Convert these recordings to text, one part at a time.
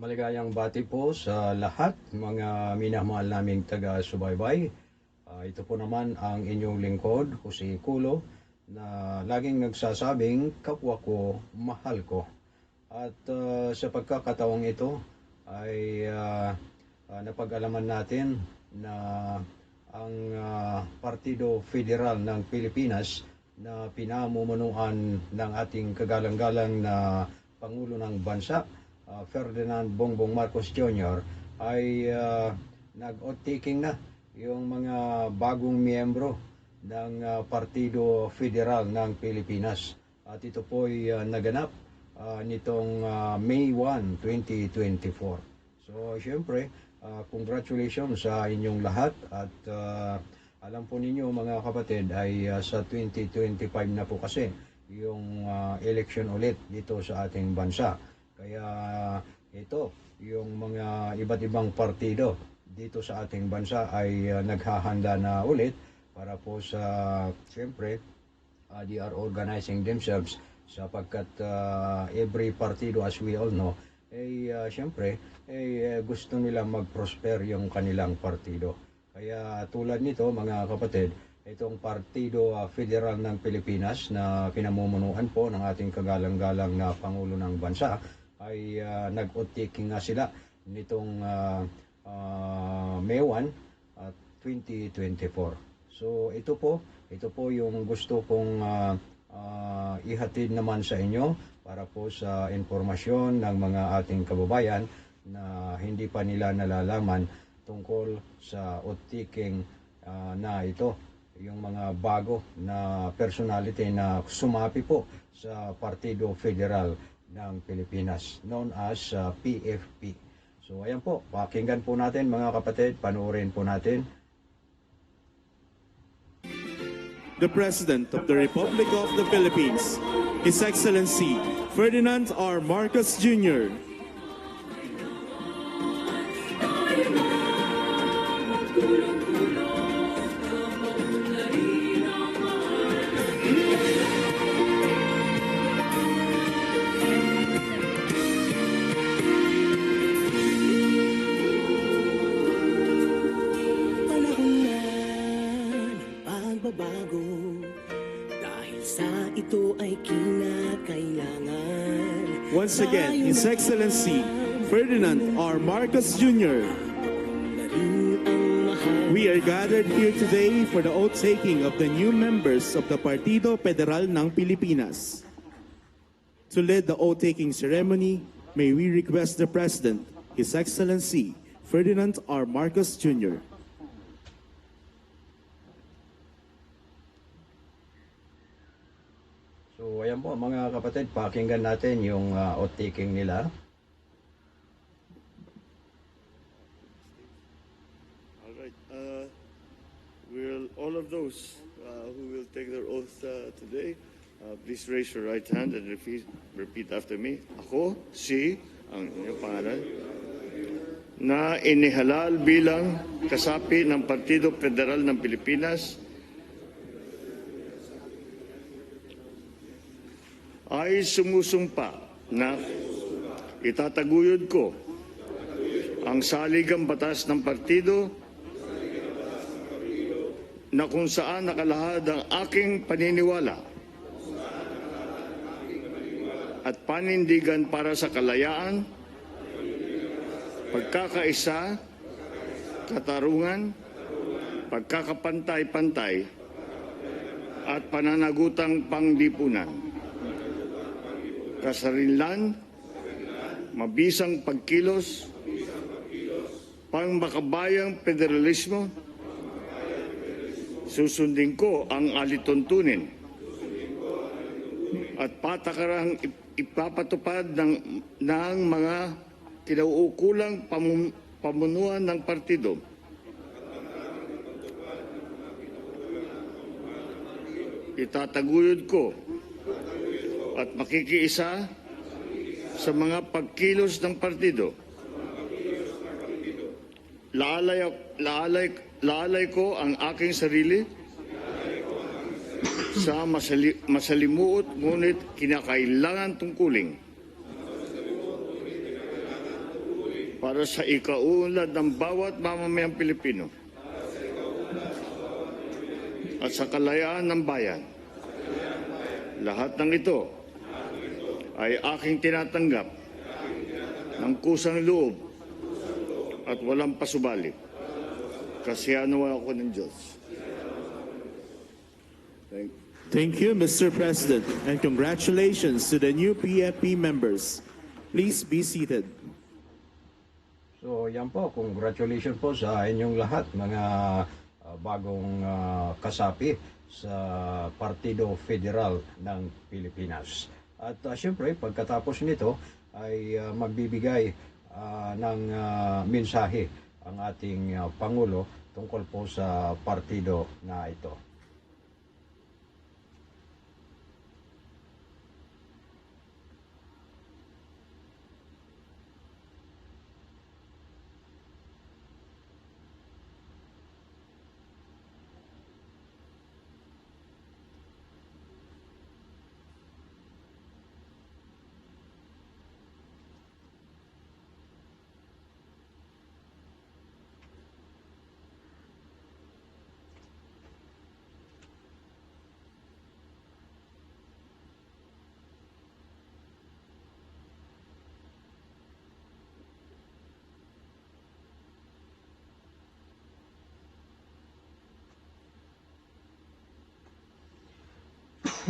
Maligayang bati po sa lahat mga minamahal naming taga-subaybay. Ah, ito po naman ang inyong lingkod, Jose Kulo, na laging nagsasabing, kapwa ko, mahal ko. At ah, sa pagkakataong ito ay ah, ah, napag-alaman natin na ang ah, Partido Federal ng Pilipinas na pinamumunuan ng ating kagalang-galang na Pangulo ng Bansa, ah, Ferdinand Bongbong Marcos Jr. ay ah, nag-oath-taking na yung mga bagong miyembro ng ah, Partido Federal ng Pilipinas. At ito po ay ah, naganap ah, nitong ah, May 1, 2024. So, syempre, ah, congratulations sa inyong lahat at ah, alam po ninyo mga kapatid ay ah, sa 2025 na po kasi yung ah, election ulit dito sa ating bansa. Kaya ito, yung mga iba't ibang partido dito sa ating bansa ay ah, naghahanda na ulit para po sa, siyempre, uh, they are organizing themselves sapagkat uh, every partido as we all know ay uh, syempre ay uh, gusto nila mag-prosper yung kanilang partido. Kaya tulad nito mga kapatid, itong Partido uh, Federal ng Pilipinas na pinamumunuan po ng ating kagalang-galang na Pangulo ng Bansa ay uh, nag-oath-taking nga sila nitong uh, uh, May 1 at 2024. So ito po, ito po yung gusto kong ah, ah, ihatid naman sa inyo para po sa informasyon ng mga ating kababayan na hindi pa nila nalalaman tungkol sa otiking ah, na ito yung mga bago na personality na sumapi po sa Partido Federal ng Pilipinas known as ah, PFP. So ayan po, pakinggan po natin mga kapatid, panoorin po natin the President of the Republic of the Philippines, His Excellency Ferdinand R. Marcos Jr. Once again, His Excellency Ferdinand R. Marcos Jr. We are gathered here today for the oath taking of the new members of the Partido Federal ng Pilipinas. To lead the oath taking ceremony, may we request the President, His Excellency Ferdinand R. Marcos Jr. So ayan po mga kapatid, pakinggan natin yung uh, oath-taking nila. All right. Uh, will all of those uh, who will take their oath uh, today, uh, please raise your right hand and repeat, repeat after me. Ako, si, ang inyong pangalan, na inihalal bilang kasapi ng Partido Federal ng Pilipinas ay sumusumpa na itataguyod ko ang saligang batas ng partido na kung saan nakalahad ang aking paniniwala at panindigan para sa kalayaan, pagkakaisa, katarungan, pagkakapantay-pantay, at pananagutang panglipunan. Kasarinlan, mabisang pagkilos, pangmakabayang federalismo, susundin ko ang alituntunin at patakarang ip- ipapatupad ng, ng mga kinauukulang pamun, pamunuan ng partido. Itataguyod ko at makikiisa sa mga pagkilos ng partido. Laalay, laalay, laalay ko ang aking sarili sa masali, masalimuot ngunit kinakailangan tungkuling para sa ikaunlad ng bawat mamamayang Pilipino at sa kalayaan ng bayan. Lahat ng ito ay aking tinatanggap ng kusang loob at walang pasubali. Kasi ano ako ng Diyos. Thank you. Thank you, Mr. President, and congratulations to the new PFP members. Please be seated. So yan po, congratulations po sa inyong lahat mga ah, bagong ah, kasapi sa Partido Federal ng Pilipinas. At uh, syempre, pagkatapos nito ay ah, magbibigay ah, ng ah, mensahe ang ating ah, Pangulo tungkol po sa partido na ito.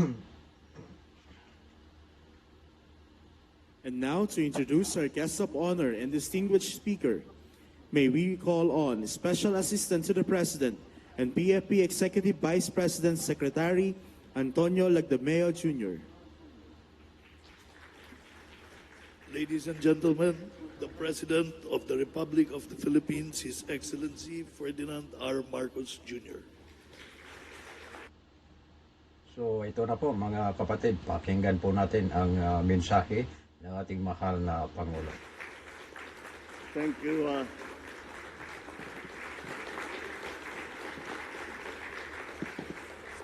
And now to introduce our guest of honor and distinguished speaker, may we call on Special Assistant to the President and PFP Executive Vice President Secretary Antonio Lagdameo Jr. Ladies and gentlemen, the President of the Republic of the Philippines, His Excellency Ferdinand R. Marcos Jr. So ito na po mga kapatid, pakinggan po natin ang ah, mensahe ng ating mahal na Pangulo. Thank you. Uh,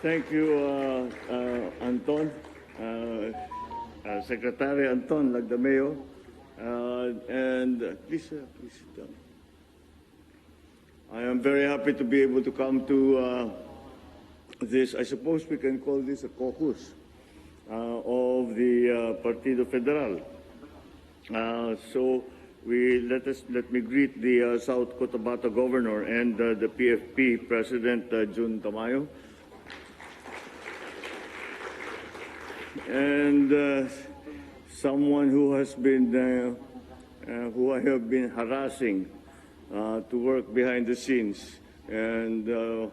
thank you, uh, uh, Anton, uh, uh, Secretary Anton Lagdameo, uh, and uh, please, uh, please sit down. I am very happy to be able to come to uh, this. I suppose we can call this a caucus uh, of the uh, Partido Federal. Uh, so we let us let me greet the uh, South Cotabato governor and uh, the PFP president uh, Jun Tamayo. And uh, someone who has been uh, uh, who I have been harassing uh, to work behind the scenes and uh,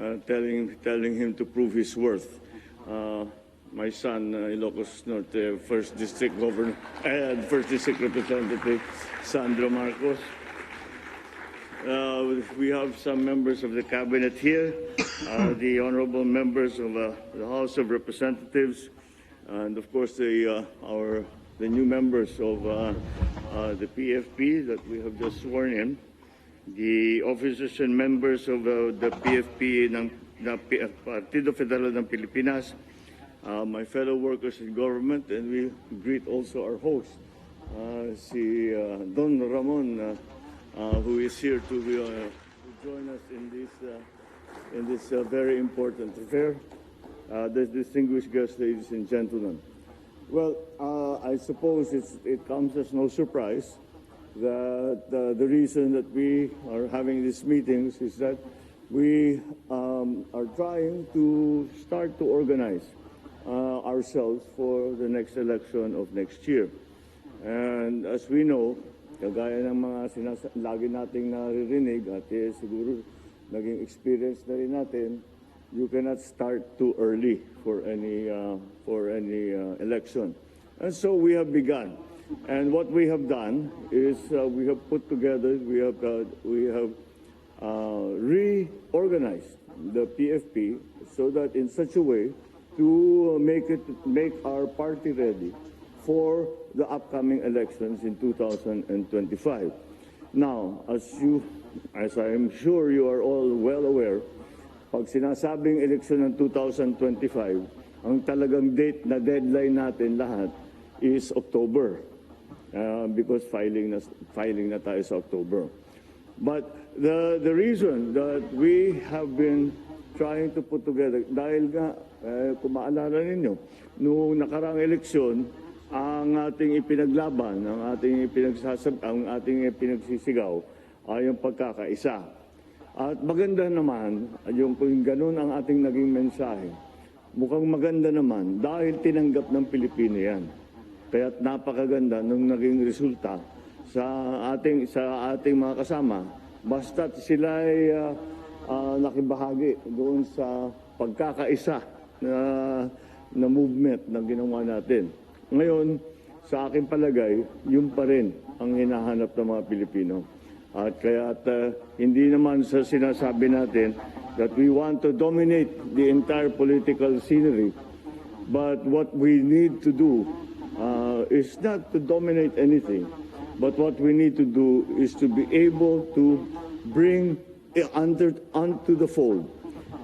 uh, telling telling him to prove his worth. Uh, my son, uh, Ilocos Norte, first district governor and first district representative, Sandro Marcos. Uh, we have some members of the cabinet here, uh, the honorable members of uh, the House of Representatives, and of course the uh, our the new members of uh, the PFP that we have just sworn in, the officers and members of uh, the PFP ng, ng uh, Partido Federal ng Pilipinas, uh, my fellow workers in government, and we greet also our host, uh, si uh, Don Ramon, uh, uh, who is here to, uh, to join us in this uh, in this uh, very important affair. Uh, the distinguished guests, ladies and gentlemen. Well, uh, I suppose it's, it comes as no surprise that uh, the reason that we are having these meetings is that we um, are trying to start to organize uh, ourselves for the next election of next year. And as we know, kagaya ng mga sinas- lagi nating naririnig at eh, siguro naging experience na rin natin, you cannot start too early for any uh, for any uh, election. And so we have begun. And what we have done is uh, we have put together, we have uh, we have uh, reorganized the PFP so that in such a way to make it make our party ready for the upcoming elections in 2025. Now, as you, as I am sure you are all well aware, pag sinasabing eleksyon ng 2025, ang talagang date na deadline natin lahat is October. Uh, because filing na, filing na tayo sa October. But the, the reason that we have been trying to put together, dahil nga, eh, kung maalala ninyo, noong nakaraang eleksyon, ang ating ipinaglaban, ang ating ipinagsasab, ang ating ipinagsisigaw ay yung pagkakaisa. At maganda naman, yung kung ganun ang ating naging mensahe, mukhang maganda naman dahil tinanggap ng Pilipino yan. Kaya't napakaganda nung naging resulta sa ating sa ating mga kasama. Basta't sila ay ah, ah, nakibahagi doon sa pagkakaisa na, na movement na ginawa natin. Ngayon, sa aking palagay, yun pa rin ang hinahanap ng mga Pilipino. At kaya hindi naman sa sinasabi natin that we want to dominate the entire political scenery. But what we need to do uh, is not to dominate anything, but what we need to do is to be able to bring under onto the fold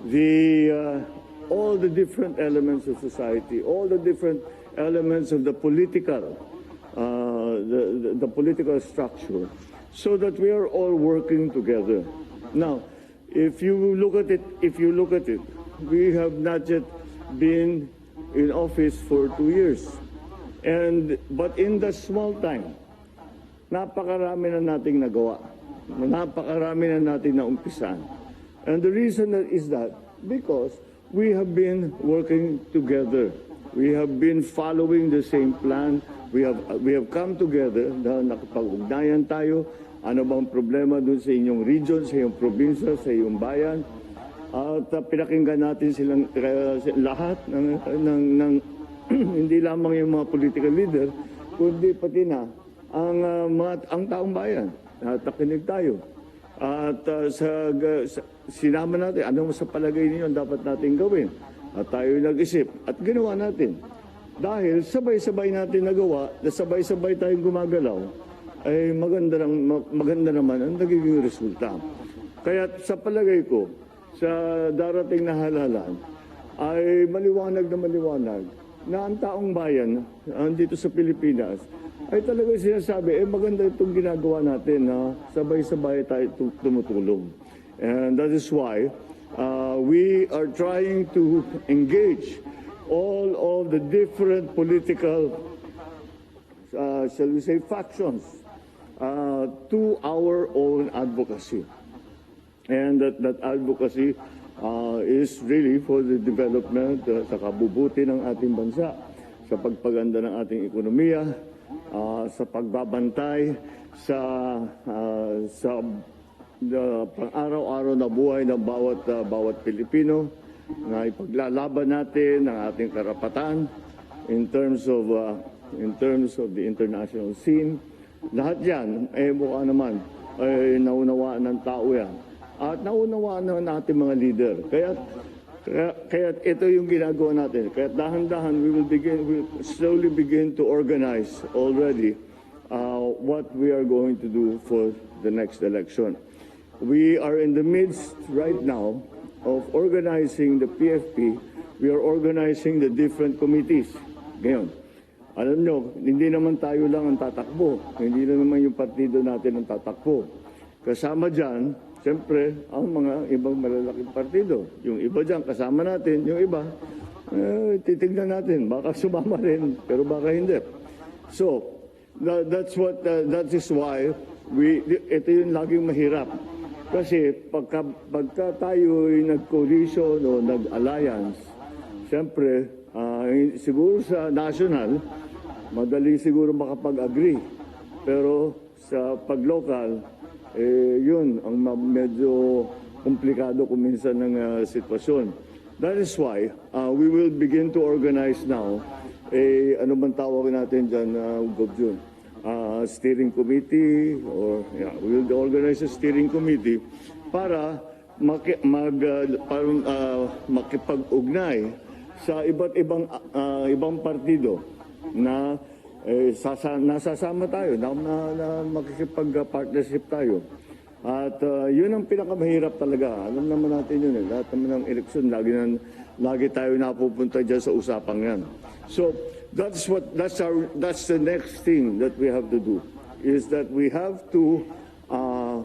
the uh, all the different elements of society, all the different elements of the political, uh, the, the, the political structure, so that we are all working together. Now, if you look at it, if you look at it, we have not yet been in office for two years, and but in the small time, napakarami na nating nagawa. Napakarami na natin na. And the reason that is that because we have been working together. We have been following the same plan. We have we have come together na nakapag-ugnayan tayo. Ano bang problema dun sa inyong region, sa iyong probinsya, sa iyong bayan? At uh, pinakinggan natin silang uh, lahat ng, ng, ng hindi lamang yung mga political leader, kundi pati na ang uh, mga, ang taong bayan. At nakinig tayo. At uh, sa, sa sinama natin, ano sa palagay ninyo dapat natin gawin? At tayo nag-isip at ginawa natin. Dahil sabay-sabay natin nagawa, na sabay-sabay tayong gumagalaw, ay maganda, ng, maganda naman ang nagiging resulta. Kaya sa palagay ko, sa darating na halalan, ay maliwanag na maliwanag na ang taong bayan ah, dito sa Pilipinas ay talaga sinasabi, eh maganda itong ginagawa natin na sabay-sabay tayo tu- tumutulong. And that is why uh, we are trying to engage all of the different political uh, shall we say, factions uh, to our own advocacy. And that, that advocacy uh, is really for the development, uh, sa kabubuti ng ating bansa, sa pagpaganda ng ating ekonomiya, uh, sa pagbabantay, sa, uh, sa uh, pang-araw-araw na buhay ng bawat, uh, bawat Pilipino, na ipaglalaban natin ang ating karapatan in terms of uh, in terms of the international scene. Lahat yan, eh mukha naman, ay naunawaan ng tao yan. At naunawaan na natin mga leader. Kaya, kaya, kaya ito yung ginagawa natin. Kaya dahan-dahan, we will begin, we will slowly begin to organize already uh, what we are going to do for the next election. We are in the midst right now of organizing the PFP. We are organizing the different committees. Ngayon, alam nyo, hindi naman tayo lang ang tatakbo. Hindi na naman yung partido natin ang tatakbo. Kasama dyan, siyempre, ang mga ibang malalaking partido. Yung iba dyan, kasama natin. Yung iba, eh, titignan natin. Baka sumama rin, pero baka hindi. So, tha- that's what, uh, that is why we, ito yung laging mahirap. Kasi pagka, pagka tayo ay nag-coalition o nag-alliance, siyempre, ah, siguro sa national, madali siguro makapag-agree. Pero sa pag-local, eh, yun, ang medyo komplikado kung minsan ng ah, sitwasyon. That is why ah, we will begin to organize now eh, ano man tawag natin dyan, uh, Gobjun? Uh, steering committee or yeah, we will organize a steering committee para maki, mag, uh, parang, uh, makipag-ugnay sa iba't ibang uh, ibang partido na eh, sasa, nasasama tayo, na, na, na makikipag-partnership tayo. At uh, yun ang pinakamahirap talaga. Alam naman natin yun eh. Lahat naman ng eleksyon, lagi, nan, lagi tayo napupunta dyan sa usapang yan. So, that's what that's our that's the next thing that we have to do is that we have to uh,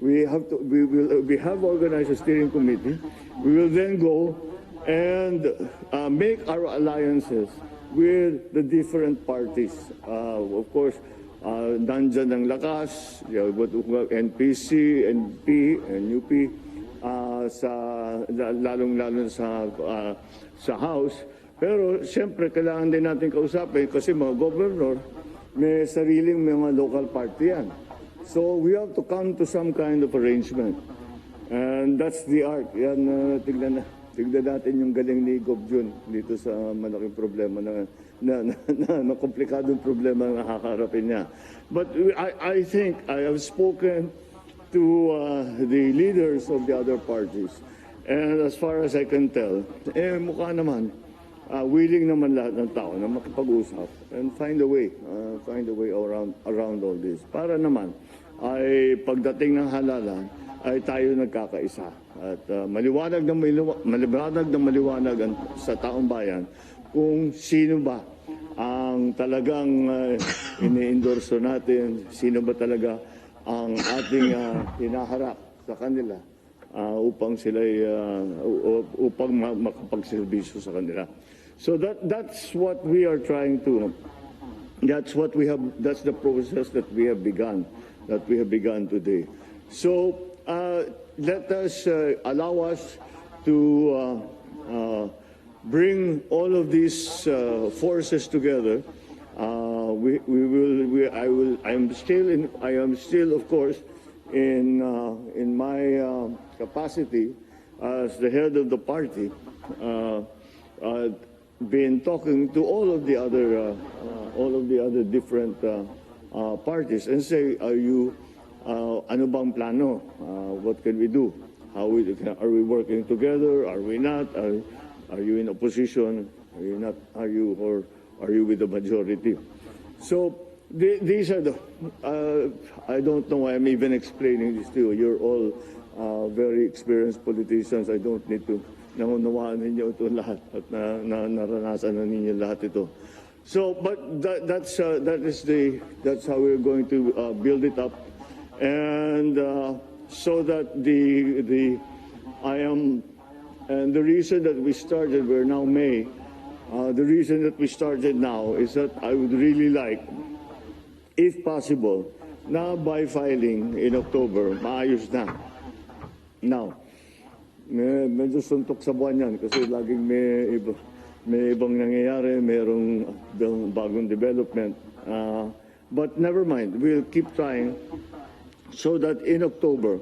we have to we will we have organized a steering committee we will then go and uh, make our alliances with the different parties. Uh, of course uh, nandyan ang lakas NPC NP and UP uh, sa lalong lalo sa uh, sa house. Pero siyempre kailangan din natin kausapin kasi mga governor may sariling mga local party yan. So we have to come to some kind of arrangement. And that's the art. Yan uh, tignan na tignan natin yung galing ni Gob Jun dito sa malaking problema na na, na, na, na komplikadong problema na nakakaharapin niya but I, I think I have spoken to uh, the leaders of the other parties. And as far as I can tell, eh, mukha naman, uh, willing naman lahat ng tao na makipag-usap and find a way, uh, find a way around, around all this. Para naman, ay pagdating ng halalan, ay tayo nagkakaisa. At uh, maliwanag na maliwa- maliwanag na maliwanag ang- sa taong bayan kung sino ba ang talagang uh, ini-endorso natin, sino ba talaga ang ating uh, hinaharap sa kanila uh, upang sila uh, upang ma- makapagserbisyo sa kanila. So that that's what we are trying to that's what we have that's the process that we have begun that we have begun today. So let us uh, allow us to uh, uh, bring all of these uh, forces together. Uh, we, we will we, I will I am still in I am still of course in uh, in my uh, capacity as the head of the party uh, uh, been talking to all of the other uh, uh, all of the other different uh, uh, parties and say are you uh, ano bang plano uh, what can we do how we are we working together are we not are, are you in opposition are you not are you or are you with the majority? So the, these are the, uh, I don't know I'm even explaining this to you. You're all uh, very experienced politicians. I don't need to naunawaan ninyo ito lahat at na, na, naranasan na ninyo lahat ito. So, but that, that's, uh, that is the, that's how we're going to uh, build it up. And uh, so that the, the, I am, and the reason that we started, we're now May, uh, the reason that we started now is that I would really like, if possible, na by filing in October, maayos na. Now, may, medyo suntok sa buwan yan kasi laging may, iba, may ibang nangyayari, mayroong bagong development. Uh, but never mind, we'll keep trying so that in October,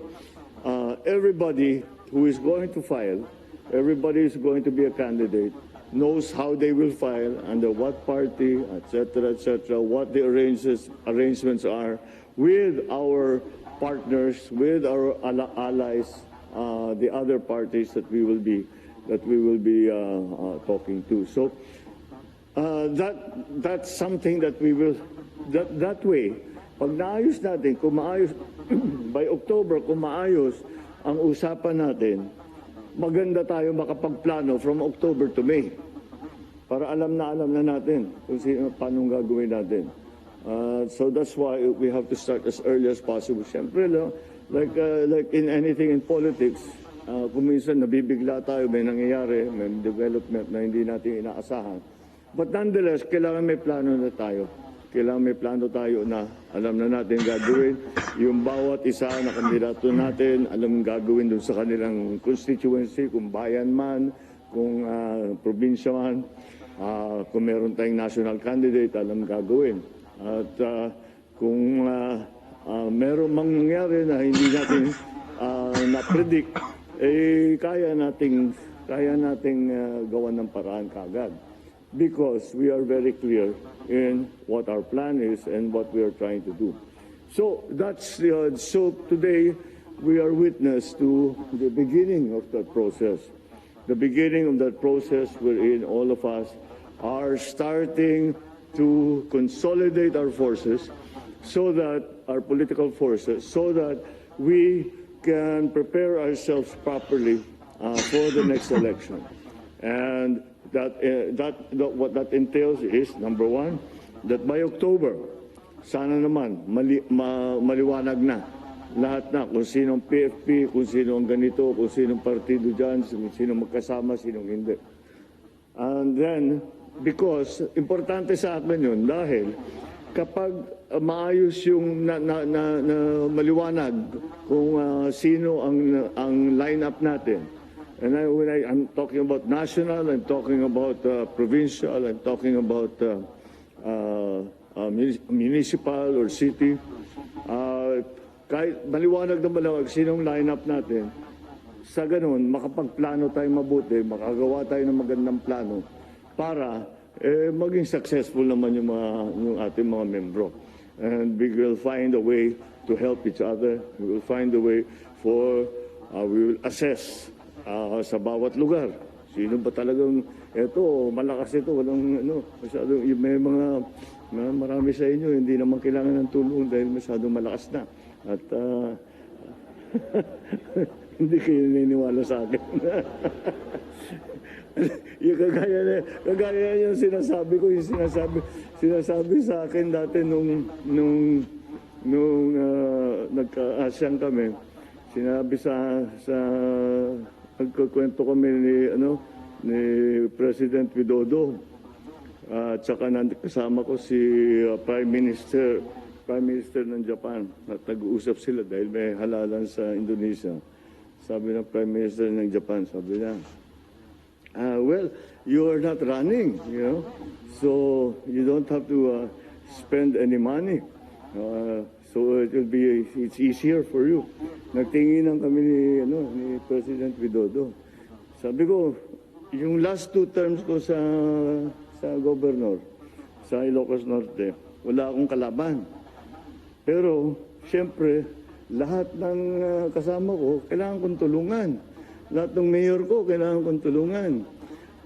uh, everybody who is going to file, everybody is going to be a candidate, knows how they will file, under what party, etc., etc., what the arranges, arrangements are with our partners, with our allies, uh, the other parties that we will be that we will be uh, uh, talking to. So uh, that that's something that we will that that way pag naayos natin kung maayos by October kung maayos ang usapan natin maganda tayo makapagplano from October to May. Para alam na alam na natin kung sino paano gagawin natin. Uh, so that's why we have to start as early as possible. Syempre no, like uh, like in anything in politics uh, kung minsan nabibigla tayo may nangyayari may development na hindi natin inaasahan. But nonetheless, kailangan may plano na tayo. Kailangan may plano tayo na alam na natin gagawin. Yung bawat isa na kandidato natin, alam gagawin dun sa kanilang constituency, kung bayan man, kung ah, probinsya man, ah, kung meron tayong national candidate, alam gagawin. At ah, kung ah, ah, meron mang na hindi natin ah, na-predict, eh kaya nating kaya nating ah, gawan ng paraan kagad because we are very clear in what our plan is and what we are trying to do. So that's uh, so today we are witness to the beginning of that process. The beginning of that process wherein all of us are starting to consolidate our forces so that our political forces so that we can prepare ourselves properly uh, for the next election. And that, uh, that, that what that entails is number one, that by October, sana naman mali, ma, maliwanag na lahat na kung sinong PFP, kung sinong ganito, kung sinong partido dyan, kung sinong magkasama, sinong hindi. And then, because importante sa akin yun dahil kapag uh, maayos yung na, na, na, na maliwanag kung uh, sino ang ang lineup natin. And I, when I, I'm talking about national, I'm talking about uh, provincial, I'm talking about uh, uh, uh, municipal or city. Uh, kahit maliwanag na malawag sinong lineup natin, sa ganun, makapagplano tayo mabuti, makagawa tayo ng magandang plano para eh, maging successful naman yung, mga, yung ating mga membro. And we will find a way to help each other. We will find a way for, uh, we will assess uh, sa bawat lugar. Sino ba talagang, eto, malakas ito, walang, ano, masyadong, may mga, na marami sa inyo, hindi naman kailangan ng tulong dahil masyadong malakas na. At, uh, hindi kayo naniniwala sa akin. yung kagaya na, kagaya yung sinasabi ko, yung sinasabi, sinasabi sa akin dati nung, nung, nung uh, nagka-asyang kami, sinabi sa, sa, nagkukwento kami ni, ano, ni President Widodo, at saka nan- kasama ko si uh, Prime Minister, Prime Minister ng Japan. At nag-uusap sila dahil may halalan sa Indonesia. Sabi ng Prime Minister ng Japan, sabi niya, uh, well, you are not running, you know, so you don't have to uh, spend any money. Uh, so it will be, it's easier for you. Nagtinginan kami ni, ano, ni President Widodo. Sabi ko, yung last two terms ko sa sa governor sa Ilocos Norte, wala akong kalaban. Pero, siyempre, lahat ng ah, kasama ko, kailangan kong tulungan. Lahat ng mayor ko, kailangan kong tulungan.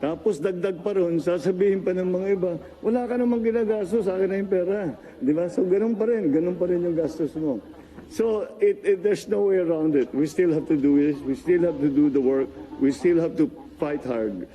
Tapos dagdag pa ron, sasabihin pa ng mga iba, wala ka namang ginagastos, sa akin na yung pera. Di ba? So, ganun pa rin. Ganun pa rin yung gastos mo. So, it, it, there's no way around it. We still have to do this. We still have to do the work. We still have to fight hard.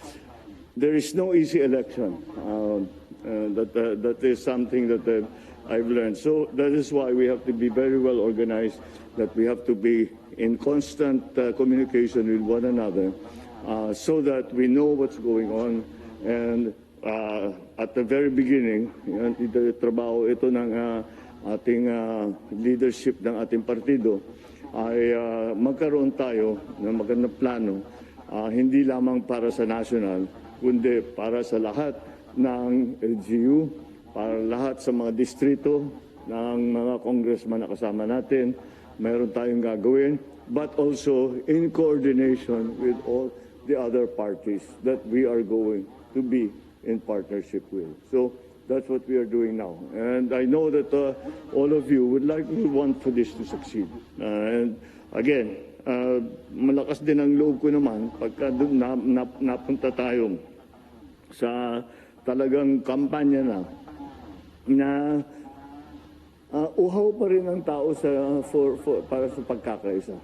There is no easy election. Um, uh, that, uh, that is something that uh, I've learned. So that is why we have to be very well organized, that we have to be in constant uh, communication with one another uh, so that we know what's going on. And uh, at the very beginning, yan, trabaho ito ng uh, ating uh, leadership ng ating partido, ay uh, magkaroon tayo ng magandang plano, uh, hindi lamang para sa national, kundi para sa lahat ng LGU, para lahat sa mga distrito ng mga congressman na kasama natin. Mayroon tayong gagawin, but also in coordination with all the other parties that we are going to be in partnership with. So that's what we are doing now. And I know that uh, all of you would like, would want for this to succeed. Uh, and again, uh, malakas din ang loob ko naman pagka na, na, napunta tayo sa talagang kampanya na na uh, uhaw pa rin ang tao sa for, for para sa pagkakaisa.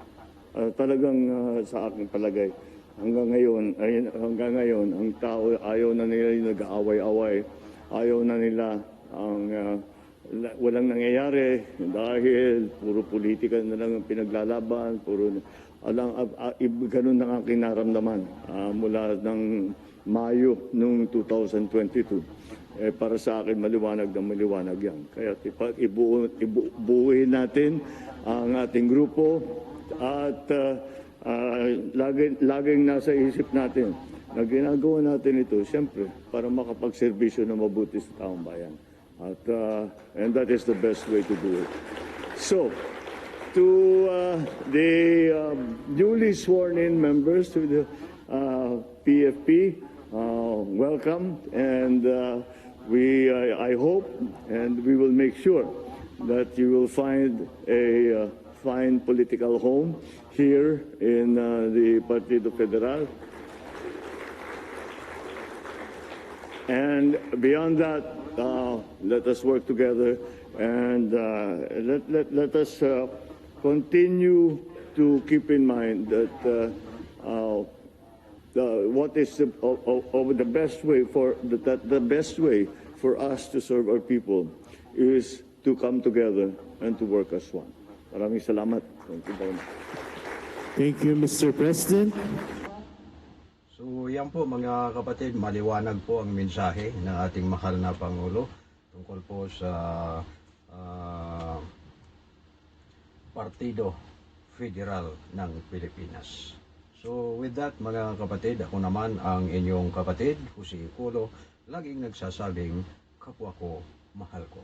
Uh, talagang uh, sa aking palagay hanggang ngayon ay hanggang ngayon ang tao ayaw na nila yung nag-aaway-away. Ayaw na nila ang uh, la- walang nangyayari dahil puro politika na lang ang pinaglalaban, puro alang uh, ganun ang aking naramdaman uh, mula ng Mayo nung 2022. Eh, para sa akin, maliwanag na maliwanag yan. Kaya ipa, ibu, ibuuhin natin ang ating grupo at uh, uh, laging, laging nasa isip natin na ginagawa natin ito, siyempre, para makapagserbisyo na mabuti sa taong bayan. At, uh, and that is the best way to do it. So, to uh, the um, newly sworn in members to the uh, PFP, uh, welcome, and uh, we, I, I hope, and we will make sure that you will find a uh, fine political home here in uh, the Partido Federal. And beyond that, uh, let us work together and uh, let, let, let us uh, continue to keep in mind that uh, uh, the, what is the, the best way for the, the best way for us to serve our people is to come together and to work as one. Maraming salamat. Thank you very much. Thank you, Mr. President. So yan po mga kapatid, maliwanag po ang mensahe ng ating mahal na Pangulo tungkol po sa ah, Partido Federal ng Pilipinas. So with that mga kapatid, ako naman ang inyong kapatid, Jose Culo, laging nagsasabing, kapwa ko, mahal ko.